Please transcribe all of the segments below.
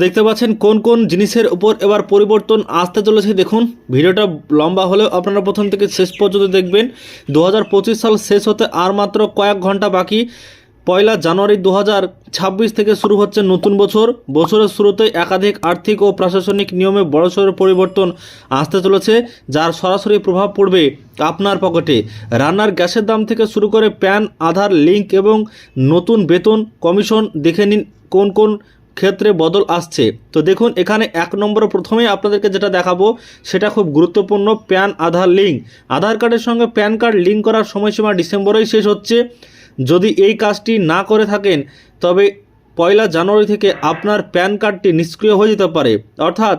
দেখতে পাচ্ছেন কোন কোন জিনিসের উপর এবার পরিবর্তন আসতে চলেছে দেখুন। ভিডিওটা লম্বা হলেও আপনারা প্রথম থেকে শেষ পর্যন্ত দেখবেন। দু হাজার পঁচিশ সাল শেষ হতে আর মাত্র কয়েক ঘণ্টা বাকি। পয়লা জানুয়ারি দু হাজার ছাব্বিশ থেকে শুরু হচ্ছে নতুন বছর। বছরের শুরুতে একাধিক আর্থিক ও প্রশাসনিক নিয়মে বড়সড় পরিবর্তন আসতে চলেছে, যার সরাসরি প্রভাব পড়বে আপনার পকেটে। রান্নার গ্যাসের দাম থেকে শুরু করে প্যান, আধার, লিঙ্ক এবং নতুন বেতন, কমিশন দেখে নিন কোন কোন ক্ষেত্রে বদল আসছে। তো দেখুন, এখানে এক নম্বরে প্রথমেই আপনাদেরকে যেটা দেখাবো, সেটা খুব গুরুত্বপূর্ণ প্যান আধার লিঙ্ক। আধার কার্ডের সঙ্গে প্যান কার্ড লিঙ্ক করার সময়সীমা ডিসেম্বরেই শেষ হচ্ছে। যদি এই কাজটি না করে থাকেন, তবে পয়লা জানুয়ারি থেকে আপনার প্যান কার্ডটি নিষ্ক্রিয় হয়ে যেতে পারে। অর্থাৎ,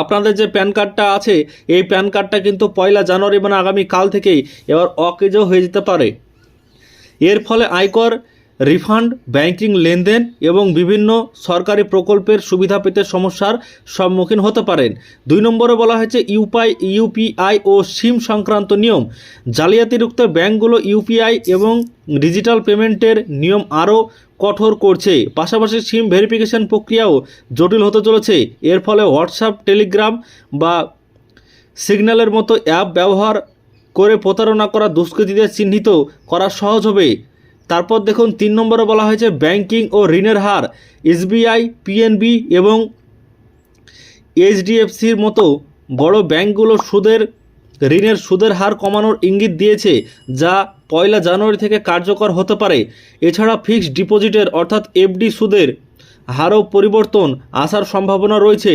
আপনাদের যে প্যান কার্ডটা আছে, এই প্যান কার্ডটা কিন্তু পয়লা জানুয়ারি মানে আগামী কাল থেকেই এবার অকেজো হয়ে যেতে পারে। এর ফলে আয়কর রিফান্ড, ব্যাংকিং লেনদেন এবং বিভিন্ন সরকারি প্রকল্পের সুবিধা পেতে সমস্যার সম্মুখীন হতে পারেন। দুই নম্বরে বলা হয়েছে ইউপাই, ইউপিআই ও সিম সংক্রান্ত নিয়ম। জালিয়াতিযুক্ত ব্যাংকগুলো ইউপিআই এবং ডিজিটাল পেমেন্টের নিয়ম আরও কঠোর করছে। পাশাপাশি সিম ভেরিফিকেশন প্রক্রিয়াও জটিল হতে চলেছে। এর ফলে হোয়াটসঅ্যাপ, টেলিগ্রাম বা সিগন্যালের মতো অ্যাপ ব্যবহার করে প্রতারণা করা দুষ্কৃতীদের চিহ্নিত করা সহজ হবে। তারপর দেখুন তিন নম্বরে বলা হয়েছে ব্যাংকিং ও ঋণের হার, এসবিআই, পিএনবি এবং এইচডিএফসির মতো বড় ব্যাংকগুলো সুদের, ঋণের সুদের হার কমানোর ইঙ্গিত দিয়েছে, যা পয়লা জানুয়ারি থেকে কার্যকর হতে পারে। এছাড়া ফিক্সড ডিপোজিটের অর্থাৎ এফডি সুদের হারও পরিবর্তন আসার সম্ভাবনা রয়েছে,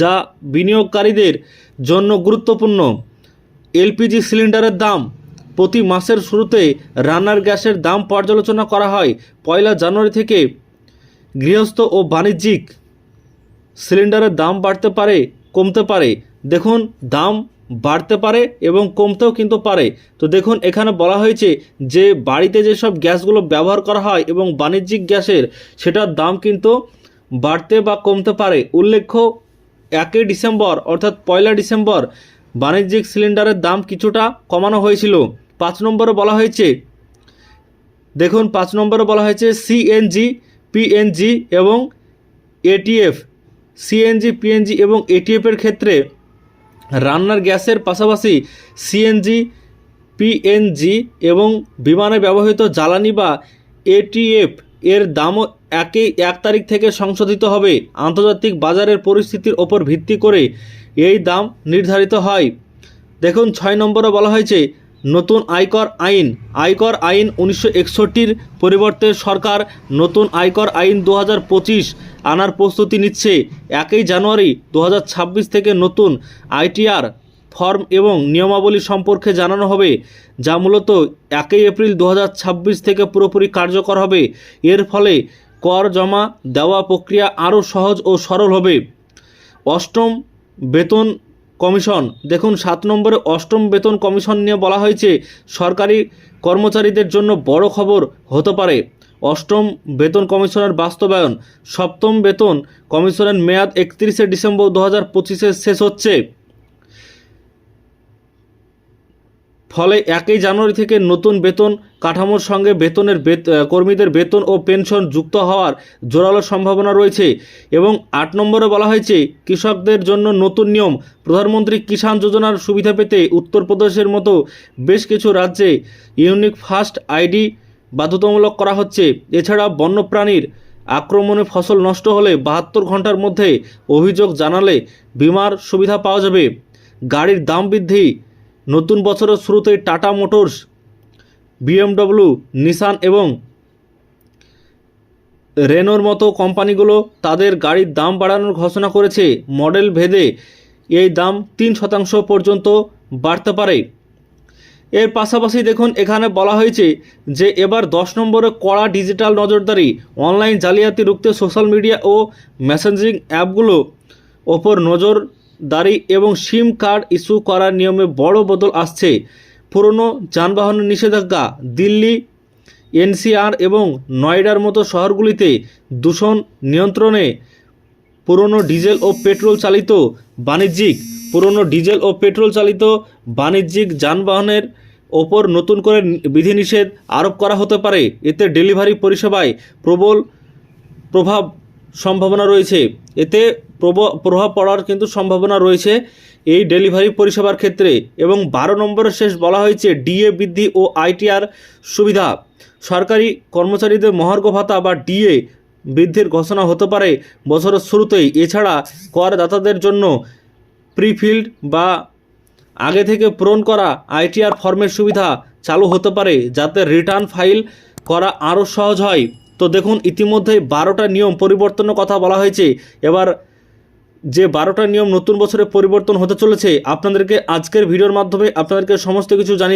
যা বিনিয়োগকারীদের জন্য গুরুত্বপূর্ণ। এলপিজি সিলিন্ডারের দাম প্রতি মাসের শুরুতে রান্নার গ্যাসের দাম পর্যালোচনা করা হয়। পয়লা জানুয়ারি থেকে গৃহস্থ ও বাণিজ্যিক সিলিন্ডারের দাম বাড়তে পারে, কমতে পারে। দেখুন, দাম বাড়তে পারে এবং কমতেও কিন্তু পারে। তো দেখুন, এখানে বলা হয়েছে যে বাড়িতে যেসব গ্যাসগুলো ব্যবহার করা হয় এবং বাণিজ্যিক গ্যাসের, সেটার দাম কিন্তু বাড়তে বা কমতে পারে। উল্লেখ্য একই ডিসেম্বর অর্থাৎ পয়লা ডিসেম্বর বাণিজ্যিক সিলিন্ডারের দাম কিছুটা কমানো হয়েছিল। পাঁচ নম্বরে বলা হয়েছে, দেখুন, পাঁচ নম্বরে বলা হয়েছে সিএনজি পিএনজি এবং এটিএফ সিএনজি পিএনজি এবং এটিএফের ক্ষেত্রে রান্নার গ্যাসের পাশাপাশি সিএনজি পিএনজি এবং বিমানে ব্যবহৃত জ্বালানি বা এটিএফ এর দামও একই এক তারিখ থেকে সংশোধিত হবে। আন্তর্জাতিক বাজারের পরিস্থিতির ওপর ভিত্তি করে এই দাম নির্ধারিত হয়। দেখুন, ছয় নম্বরে বলা হয়েছে, নতুন আয়কর আইন আয়কর আইন উনিশশো একষট্টির পরিবর্তে সরকার নতুন আয়কর আইন দু আনার প্রস্তুতি নিচ্ছে। একই জানুয়ারি দু হাজার ছাব্বিশ থেকে নতুন আইটিআর ফর্ম এবং নিয়মাবলী সম্পর্কে জানানো হবে, যা মূলত একই এপ্রিল দু হাজার ছাব্বিশ থেকে পুরোপুরি কার্যকর হবে। এর ফলে কর জমা দেওয়া প্রক্রিয়া আরও সহজ ও সরল হবে। অষ্টম বেতন কমিশন। দেখুন, সাত নম্বরে অষ্টম বেতন কমিশন নিয়ে বলা হয়েছে, সরকারি কর্মচারীদের জন্য বড় খবর হতে পারে। অষ্টম বেতন কমিশনের বাস্তবায়ন, সপ্তম বেতন কমিশনের মেয়াদ একত্রিশে ডিসেম্বর দু হাজার শেষ হচ্ছে। ফলে একই জানুয়ারি থেকে নতুন বেতন কাঠামোর সঙ্গে বেতনের বেত কর্মীদের বেতন ও পেনশন যুক্ত হওয়ার জোরালো সম্ভাবনা রয়েছে এবং আট নম্বরে বলা হয়েছে, কৃষকদের জন্য নতুন নিয়ম, প্রধানমন্ত্রী কিষাণ যোজনার সুবিধা পেতে উত্তরপ্রদেশের মতো বেশ কিছু রাজ্যে ইউনিক ফার্স্ট আইডি বাধ্যতামূলক করা হচ্ছে। এছাড়া বন্যপ্রাণীর আক্রমণে ফসল নষ্ট হলে বাহাত্তর ঘণ্টার মধ্যে অভিযোগ জানালে বিমার সুবিধা পাওয়া যাবে। গাড়ির দাম বৃদ্ধি নতুন বছরের শুরুতেই টাটা মোটরস, বিএমডব্লিউ, নিসান এবং রেনোর মতো কোম্পানিগুলো তাদের গাড়ির দাম বাড়ানোর ঘোষণা করেছে। মডেল ভেদে এই দাম তিন শতাংশ পর্যন্ত বাড়তে পারে। এর পাশাপাশি দেখুন, এখানে বলা হয়েছে যে এবার দশ নম্বরে কড়া ডিজিটাল নজরদারি, অনলাইন জালিয়াতি রুখতে সোশ্যাল মিডিয়া ও মেসেঞ্জিং অ্যাপগুলো ওপর নজরদারি এবং সিম কার্ড ইস্যু করার নিয়মে বড় বদল আসছে। পুরনো যানবাহনের নিষেধাজ্ঞা, দিল্লি, এনসিআর এবং নয়ডার মতো শহরগুলিতে দূষণ নিয়ন্ত্রণে পুরনো ডিজেল ও পেট্রোল চালিত বাণিজ্যিক, পুরনো ডিজেল ও পেট্রোল চালিত বাণিজ্যিক যানবাহনের ওপর নতুন করে বিধিনিষেধ আরোপ করা হতে পারে। এতে ডেলিভারি পরিষেবায় প্রবল প্রভাব সম্ভাবনা রয়েছে। এতে প্রভাব পড়ার কিন্তু সম্ভাবনা রয়েছে এই ডেলিভারি পরিষেবার ক্ষেত্রে এবং বারো নম্বরের শেষ বলা হয়েছে ডিএ বৃদ্ধি ও আইটিআর সুবিধা। সরকারি কর্মচারীদের মহার্ঘ ভাতা বা ডিএ বৃদ্ধির ঘোষণা হতে পারে বছরের শুরুতেই। এছাড়া করদাতাদের জন্য প্রিফিল্ড বা আগে থেকে পূরণ করা আইটিআর ফর্মের সুবিধা চালু হতে পারে যাতে রিটার্ন ফাইল করা আরও সহজ হয়। তো দেখুন, ইতিমধ্যেই বারোটা নিয়ম পরিবর্তনের কথা বলা হয়েছে। এবার যে বারোটা নিয়ম নতুন বছরে পরিবর্তন হতে চলেছে, আপনাদেরকে আজকের ভিডিওর মাধ্যমে আপনাদেরকে সমস্ত কিছু জানিয়ে